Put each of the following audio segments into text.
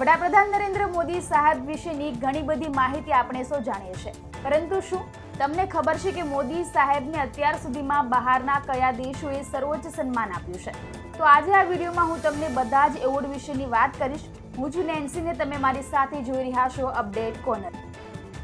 વડાપ્રધાન નરેન્દ્ર મોદી સાહેબ વિશેની ઘણી બધી માહિતી આપણે સૌ જાણીએ છીએ. પરંતુ શું? તમને ખબર છે કે મોદી સાહેબને અત્યાર સુધીમાં બહારના કયા દેશોએ સર્વોચ્ચ સન્માન આપ્યું છે? તો આજે આ વિડીયોમાં હું તમને બધા જ એવોર્ડ વિશેની વાત કરીશ. હું છું નેન્સીને, તમે મારી સાથે જોઈ રહ્યા છો અપડેટ કોર્નર.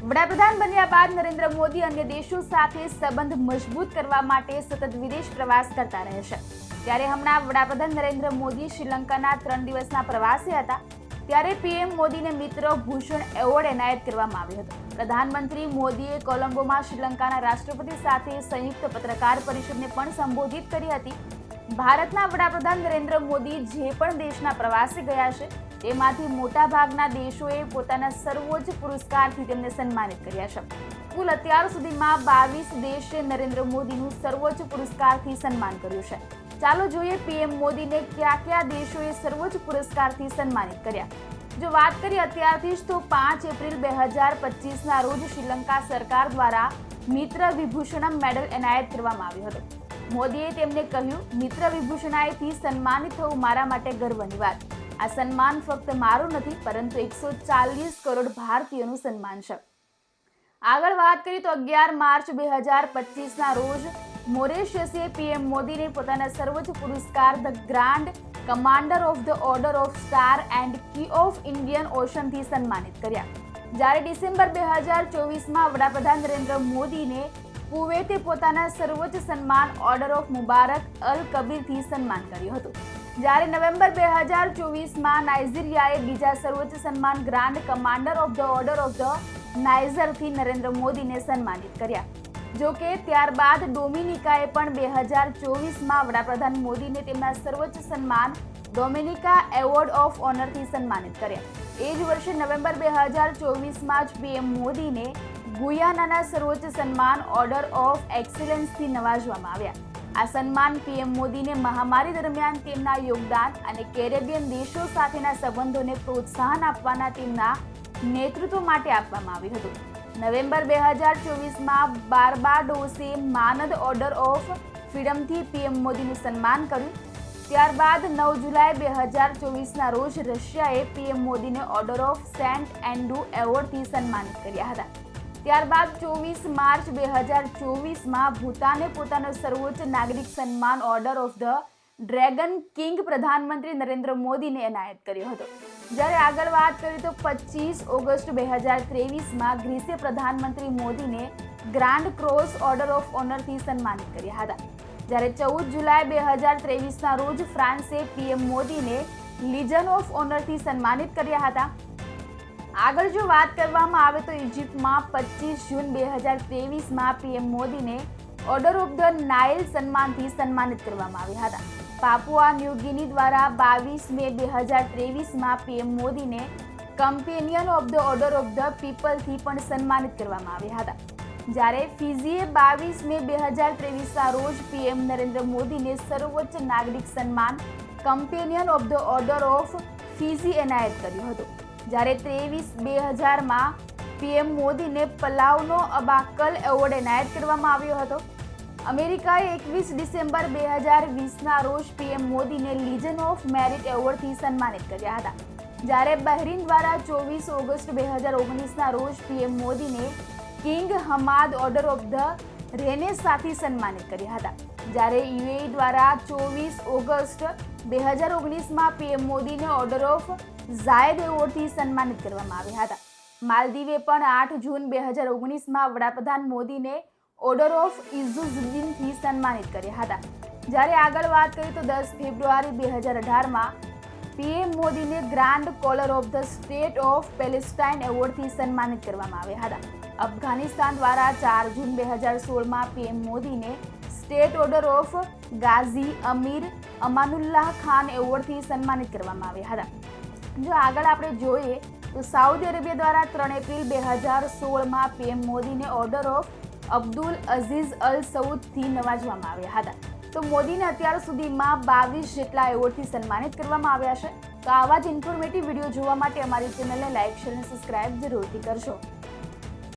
વડાપ્રધાન બન્યા બાદ નરેન્દ્ર મોદી અન્ય દેશો સાથે સંબંધ મજબૂત કરવા માટે સતત વિદેશ પ્રવાસ કરતા રહે છે. ત્યારે હમણાં વડાપ્રધાન નરેન્દ્ર મોદી શ્રીલંકાના ત્રણ દિવસના પ્રવાસે હતા. ત્યારે પીએમ મોદીને મિત્ર ભૂષણ એવોર્ડ એનાયત કરવામાં આવ્યો હતો. પ્રધાનમંત્રી મોદીએ કોલંબોમાં શ્રીલંકાના રાષ્ટ્રપતિ સાથે સંયુક્ત પત્રકાર પરિષદને પણ સંબોધિત કરી હતી. ભારતના વડાપ્રધાન નરેન્દ્ર મોદી જે પણ દેશના પ્રવાસે ગયા છે, તેમાંથી મોટાભાગના દેશોએ પોતાના સર્વોચ્ચ પુરસ્કારથી તેમને સન્માનિત કર્યા છે. કુલ અત્યાર સુધીમાં બાવીસ દેશે નરેન્દ્ર મોદીનું સર્વોચ્ચ પુરસ્કારથી સન્માન કર્યું છે. ચાલો જોઈએ પીએમ મોદીને કયા કયા દેશોએ સર્વોચ્ચ પુરસ્કારથી સન્માનિત કર્યા. જો વાત કરીએ અત્યારથી જ તો પાંચ એપ્રિલ બે હજાર પચીસના રોજ શ્રીલંકા સરકાર દ્વારા મિત્ર વિભૂષણમ મેડલ એનાયત કરવામાં આવ્યો હતો. મોદીએ તેમને કહ્યું, મિત્ર વિભૂષણાએથી સન્માનિત થવું મારા માટે ગર્વની વાત. આ સન્માન ફક્ત મારું નથી, પરંતુ એકસો ચાલીસ કરોડ ભારતીયોનું સન્માન છે. આગળ વાત કરીએ તો અગિયાર માર્ચ બે હજાર પચીસના રોજ મોરેશિયસે પીએમ મોદીને પોતાના સર્વોચ્ચ પુરસ્કાર the grand commander of the order of star and key of Indian ઓશનથી સન્માનિત કર્યા. જ્યારે ડિસેમ્બર બે હજાર ચોવીસમાં વડાપ્રધાન નરેન્દ્ર મોદીને કુવેતે પોતાના સર્વોચ્ચ સન્માન ઓર્ડર ઓફ મુબારક અલ કબીરથી સન્માન કર્યું હતું. જ્યારે નવેમ્બર બે હજાર ચોવીસમાં નાઇજીરિયાએ બીજા સર્વોચ્ચ સન્માન grand commander of the order of the નાઇઝરથી Narendra મોદીને સન્માનિત કર્યા. જો કે ત્યારબાદ ડોમિનિકાએ પણ બે હજાર ચોવીસમાં વડાપ્રધાન મોદીને તેમના સર્વોચ્ચ સન્માન ડોમિનિકા એવોર્ડ ઓફ ઓનરથી સન્માનિત કર્યા. એ જ વર્ષે નવેમ્બર બે હજાર ચોવીસમાં જ પીએમ મોદીને ગુયાનાના સર્વોચ્ચ સન્માન ઓર્ડર ઓફ એક્સેલન્સથી નવાજવામાં આવ્યા. આ સન્માન પીએમ મોદીને મહામારી દરમિયાન તેમના યોગદાન અને કેરેબિયન દેશો સાથેના સંબંધોને પ્રોત્સાહન આપવાના તેમના નેતૃત્વ માટે આપવામાં આવ્યું હતું. નવેમ્બર બે હજાર ચોવીસમાં બારબાડોસે માનદ ઓર્ડર ઓફ ફ્રીડમથી પીએમ મોદીનું સન્માન કર્યું. ત્યારબાદ નવ જુલાઈ બે હજાર ચોવીસના રોજ રશિયાએ પીએમ મોદીને ઓર્ડર ઓફ સેન્ટ એન્ડ્રુ એવોર્ડથી સન્માનિત કર્યા હતા. ત્યારબાદ ચોવીસ માર્ચ બે હજાર ચોવીસમાં ભૂતાને પોતાનો સર્વોચ્ચ નાગરિક સન્માન order of the dragon king પ્રધાનમંત્રી નરેન્દ્ર મોદીને એનાયત કર્યો હતો. જ્યારે આગળ વાત કરીએ તો પચીસ ઓગસ્ટ બે હજાર ત્રેવીસમાં ગ્રીસે પ્રધાનમંત્રી મોદીને ગ્રાન્ડ ક્રોસ ઓર્ડર ઓફ ઓનરથી સન્માનિત કર્યા હતા. જ્યારે ચૌદ જુલાઈ બે હજાર ત્રેવીસના રોજ ફ્રાન્સે પીએમ મોદીને લીજન ઓફ ઓનરથી સન્માનિત કર્યા હતા. આગળ જો વાત કરવામાં આવે તો ઇજિપ્તમાં પચીસ જૂન બે હજાર ત્રેવીસમાં પીએમ મોદીને ઓર્ડર ઓફ ધ નાઇલ સન્માનથી સન્માનિત કરવામાં આવ્યા હતા. પાપુઆ ન્યૂગિની દ્વારા બાવીસ મે બે હજાર ત્રેવીસમાં પીએમ મોદીને companion of the order of the પીપલથી પણ સન્માનિત કરવામાં આવ્યા હતા. જ્યારે ફિઝીએ બાવીસ મે બે હજાર ત્રેવીસના રોજ પીએમ નરેન્દ્ર મોદીને સર્વોચ્ચ નાગરિક સન્માન companion of the order of Fiji એનાયત કર્યું હતું. જ્યારે ત્રેવીસ બે હજારમાં પીએમ મોદીને પલાવનો અબાકલ એવોર્ડ એનાયત કરવામાં આવ્યો હતો. અમેરિકાએ એકવીસ ડિસેમ્બર બે હજાર વીસના રોજ પીએમ મોદીને લીજન ઓફ મેરિટ એવોર્ડથી સન્માનિત કર્યા હતા. જ્યારે બહેરીન દ્વારા ચોવીસ ઓગસ્ટ બે હજાર ઓગણીસના રોજ પીએમ મોદીને king Hamad order of the રેનેસાથી સન્માનિત કર્યા હતા. જ્યારે યુએ દ્વારા ચોવીસ ઓગસ્ટ બે હજાર ઓગણીસમાં પીએમ મોદીને ઓર્ડર ઓફ ઝાયદ એવોર્ડથી સન્માનિત કરવામાં આવ્યા હતા. માલદીવે પણ આઠ જૂન બે હજાર ઓગણીસમાં વડાપ્રધાન મોદીને ઓર્ડર ઓફ ઇઝુઝુદ્દીનથી સન્માનિત કર્યા હતા. જ્યારે આગળ વાત કરીએ તો દસ ફેબ્રુઆરી બે હજાર અઢારમાં પીએમ મોદીને grand collar of the state of Palestine એવોર્ડથી સન્માનિત કરવામાં આવ્યા હતા. અફઘાનિસ્તાન દ્વારા ચાર જૂન બે હજાર સોળમાં પીએમ મોદીને state order of Ghazi Amir Amanullah Khan એવોર્ડથી સન્માનિત કરવામાં આવ્યા હતા. જો આગળ આપણે જોઈએ તો સાઉદી અરેબિયા દ્વારા ત્રણ એપ્રિલ બે હજાર સોળમાં પીએમ મોદીને order of Abdul Aziz Al સઉદથી નવાજવામાં આવ્યા હતા. તો મોદીને અત્યાર સુધીમાં બાવીસ જેટલા એવોર્ડથી સન્માનિત કરવામાં આવ્યા છે. તો આવા જ ઇન્ફોર્મેટિવ વીડિયો જોવા માટે અમારી ચેનલને લાઇક શેર અને સબસ્ક્રાઇબ જરૂરથી કરશો